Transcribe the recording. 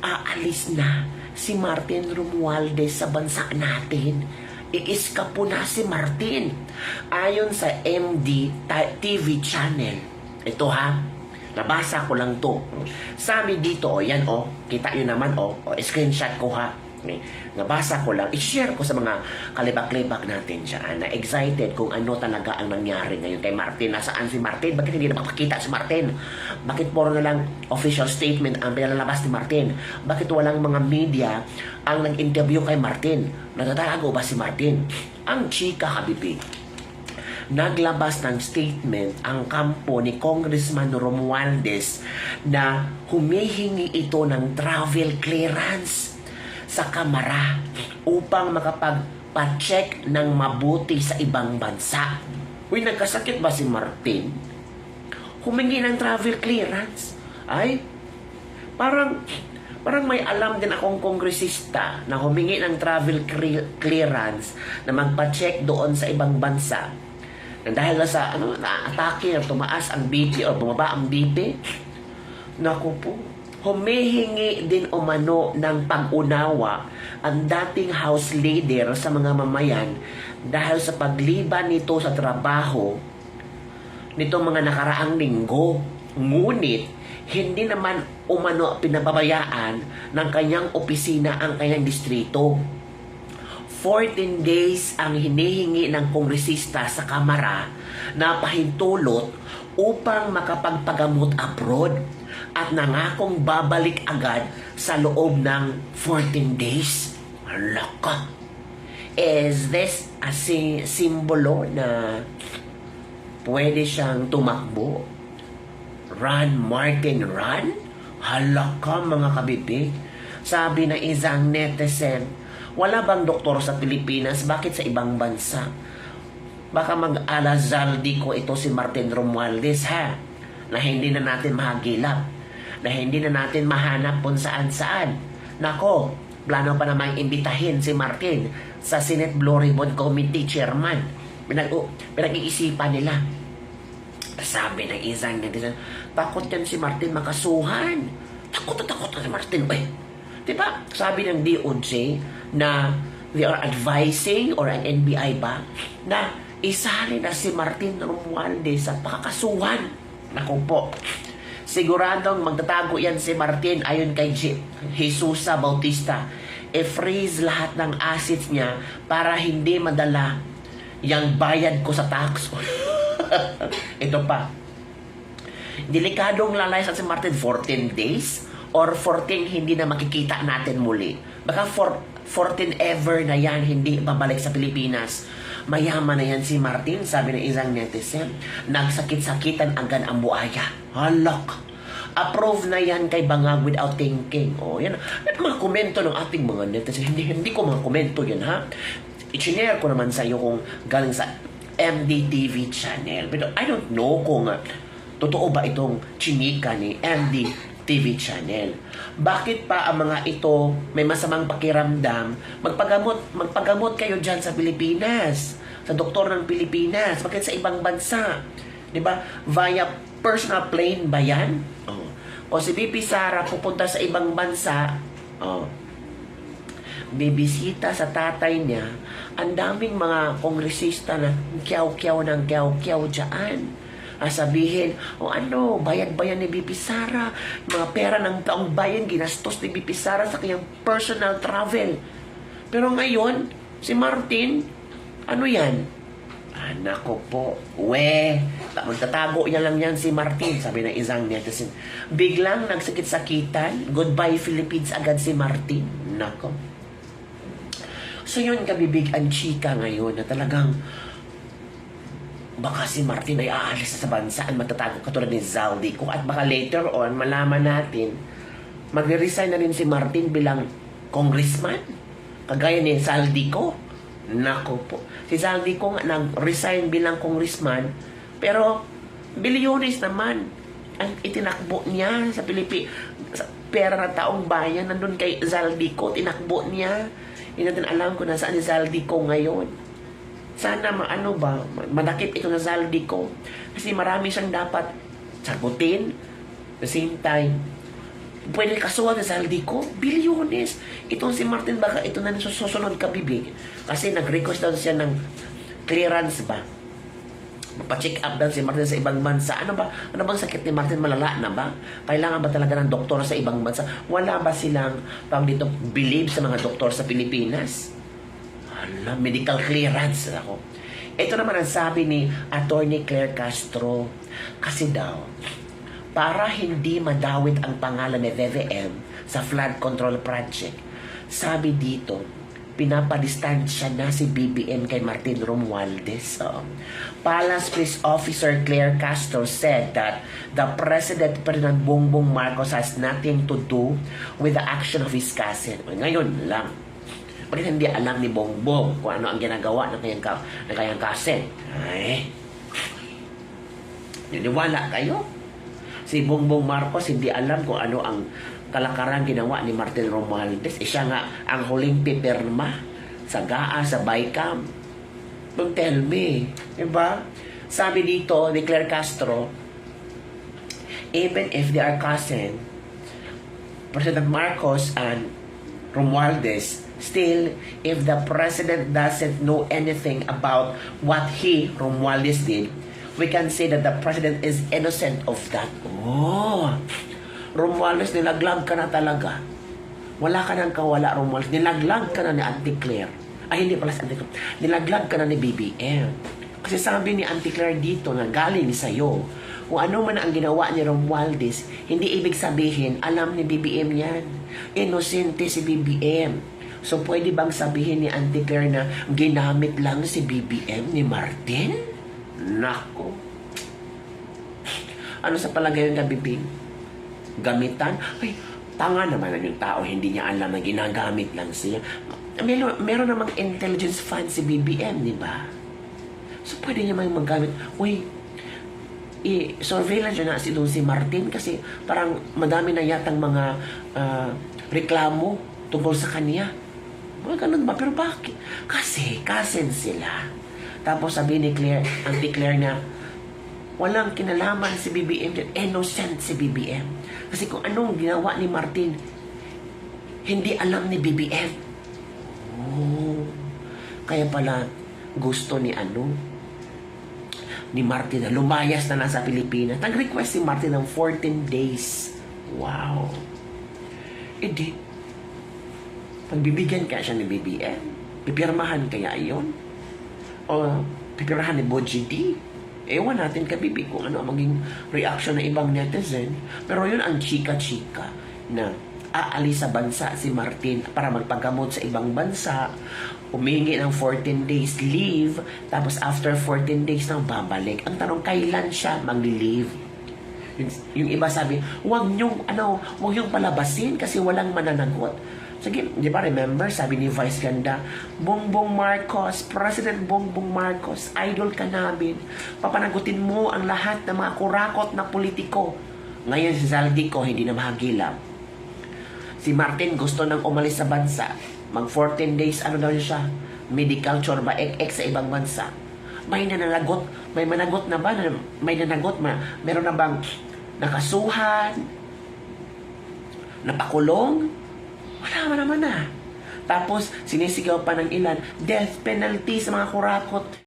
aalis na si Martin Romualdez sa bansa natin. Iiska po na si Martin. Ayon sa MD TV channel. Ito ha, nabasa ko lang to. Sabi dito, o yan o, kita nyo naman o, o screenshot ko ha. Okay. Nabasa ko lang, i-share ko sa mga kalibak-libak natin dyan na excited kung ano talaga ang nangyari ngayon kay Martin. Nasaan si Martin? Bakit hindi napapakita si Martin? Bakit puro na lang official statement ang pinalabas ni Martin? Bakit walang mga media ang nag-interview kay Martin? Natatago ba si Martin? Ang chika, habibi, naglabas ng statement ang kampo ni Congressman Romualdez na humihingi ito ng travel clearance sa kamara upang makapagpa-check ng mabuti sa ibang bansa. Uy, nagkasakit ba si Martin? Humingi ng travel clearance? Ay, parang parang may alam din akong kongresista na humingi ng travel clearance na magpa-check doon sa ibang bansa. Na dahil na sa ano, na-atake tumaas ang BP o bumaba ang BP. Naku po, humihingi din umano ng pag-unawa ang dating house leader sa mga mamayan dahil sa pagliban nito sa trabaho nitong mga nakaraang linggo. Ngunit, hindi naman umano pinababayaan ng kanyang opisina ang kanyang distrito. 14 days ang hinihingi ng kongresista sa Kamara na pahintulot upang makapagpagamot abroad at nangakong babalik agad sa loob ng 14 days. Laka! Is this a si- simbolo na pwede siyang tumakbo? Run, Martin, run? Halaka mga kabibig. Sabi na isang netizen, wala bang doktor sa Pilipinas? Bakit sa ibang bansa? Baka mag-alazaldi ko ito si Martin Romualdez ha? Na hindi na natin mahagilap. Na hindi na natin mahanap kung saan-saan. Nako, plano pa namang imbitahin si Martin sa Senate Blue Ribbon Committee Chairman. Pinag- pinag-iisipan nila. Sabi ng isang netizen, takot yan si Martin makasuhan. Takot na takot na si Martin. Eh, di ba? Sabi ng DOJ na they are advising or ang NBI ba na isali na si Martin Romualdez sa pakakasuhan. Naku po. Siguradong magtatago yan si Martin ayon kay J- Jesusa Bautista. I-freeze lahat ng assets niya para hindi madala yung bayad ko sa tax. Ito pa. Delikadong lalay sa si Martin 14 days or 14 hindi na makikita natin muli. Baka for, 14 ever na yan hindi babalik sa Pilipinas. Mayaman na yan si Martin, sabi ng isang netizen. Nagsakit-sakitan agad ang buhaya. Halak! Approve na yan kay Bangag without thinking. O, yan. Yan ang mga komento ng ating mga netizen. Hindi, hindi ko mga komento yan, ha? I-share ko naman sa iyo kung galing sa MDTV channel. But I don't know kung uh, totoo ba itong chinika ni MD TV channel. Bakit pa ang mga ito may masamang pakiramdam? Magpagamot, magpagamot kayo dyan sa Pilipinas. Sa doktor ng Pilipinas. Bakit sa ibang bansa? 'Di ba? Via personal plane ba yan? Oh. O si BP Sara pupunta sa ibang bansa. Oh bibisita sa tatay niya, ang daming mga kongresista na kyaw-kyaw ng kyaw-kyaw dyan. Ah, sabihin, o ano, bayad-bayan ni BP Sara, mga pera ng taong bayan, ginastos ni BP Sara sa kanyang personal travel. Pero ngayon, si Martin, ano yan? Anak ko po, we, ta- magtatago niya lang yan si Martin, sabi ng isang netizen. Biglang nagsakit-sakitan, goodbye Philippines agad si Martin. Nako. So yun kabibig ang chika ngayon na talagang baka si Martin ay aalis sa bansa at magtatago katulad ni Zaldi. Ko at baka later on malaman natin magre-resign na rin si Martin bilang congressman? Kagaya ni Zaldico nako po. Si Zaldico nga nag-resign bilang congressman pero bilyones naman ang itinakbo niya sa Pilipinas sa pera ng taong bayan. Nandun kay Zaldico tinakbo niya. Hindi natin alam kung nasaan si Zaldico ngayon sana maano ba, madakip ito na saldi ko. Kasi marami siyang dapat sagutin. The same time, pwede kasuhan sa saldi ko, bilyones. Itong si Martin baka ito na susunod kabibig. Kasi nag-request daw siya ng clearance ba? Mapacheck up daw si Martin sa ibang bansa. Ano ba? Ano bang sakit ni Martin? Malala na ba? Kailangan ba talaga ng doktor sa ibang bansa? Wala ba silang tawag dito believe sa mga doktor sa Pilipinas? Hala, medical clearance ako. Ito naman ang sabi ni Attorney Claire Castro. Kasi daw, para hindi madawit ang pangalan ni VVM sa flood control project, sabi dito, pinapadistansya na si BBM kay Martin Romualdez. So, Palace Police Officer Claire Castro said that the President Ferdinand Bongbong Marcos has nothing to do with the action of his cousin. Ngayon lang, bakit hindi alam ni Bongbong kung ano ang ginagawa ng kanyang, ka, ng kanyang cousin? Ay, niniwala kayo? Si Bongbong Marcos hindi alam kung ano ang kalakaran ginawa ni Martin Romualdez. Eh, siya nga ang huling pipirma sa GAA, sa BICAM. Don't tell me. Diba? Sabi dito ni Claire Castro, even if they are cousin, President Marcos and Romualdez, still, if the president doesn't know anything about what he, Romualdez, did, we can say that the president is innocent of that. Oh, Romualdez, nilaglag ka na talaga. Wala ka nang kawala, Romualdez. Nilaglag ka na ni Auntie Claire. Ay, hindi pala si Auntie Claire. Nilaglag ka na ni BBM. Kasi sabi ni Auntie Claire dito na galing sa'yo. Kung ano man ang ginawa ni Romualdez, hindi ibig sabihin, alam ni BBM yan. Inosente si BBM. So, pwede bang sabihin ni Auntie Claire na ginamit lang si BBM ni Martin? Nako. Ano sa palagay ng bibig? Gamitan? Ay, tanga naman yung tao. Hindi niya alam na ginagamit lang siya. Meron, meron namang intelligence fund si BBM, di ba? So, pwede niya mang magamit. Uy, i-surveillance na si si Martin kasi parang madami na yatang mga ah, reklamo tungkol sa kanya. Mga ganun ba? Pero bakit? Kasi, cousin sila. Tapos sabi ni Claire, ang declare niya, walang kinalaman si BBM dyan. Innocent si BBM. Kasi kung anong ginawa ni Martin, hindi alam ni BBM. Oh, kaya pala gusto ni ano, ni Martin na lumayas na nasa Pilipinas. Nag-request si Martin ng 14 days. Wow. E di, pagbibigyan kaya siya ni BBM? Pipirmahan kaya yon? O pipirmahan ni Boji D? Ewan natin kabibi kung ano ang maging reaction ng ibang netizen. Pero yun ang chika-chika na aalis sa bansa si Martin para magpagamot sa ibang bansa, humingi ng 14 days leave, tapos after 14 days nang babalik. Ang tanong, kailan siya mag-leave? Yung, yung iba sabi, huwag niyong, ano, huwag niyong palabasin kasi walang mananagot. Sige, di ba remember, sabi ni Vice Ganda, Bongbong Marcos, President Bongbong Marcos, idol ka namin. Papanagutin mo ang lahat ng mga kurakot na politiko. Ngayon si Zaldico hindi na mahagilap. Si Martin gusto nang umalis sa bansa. Mag 14 days, ano daw siya? Medical chore ba? Ek-ek sa ibang bansa. May nananagot, may managot na ba? May nanagot ma? Meron na bang nakasuhan? Napakulong? Wala man naman na. Tapos, sinisigaw pa ng ilan, death penalty sa mga kurakot.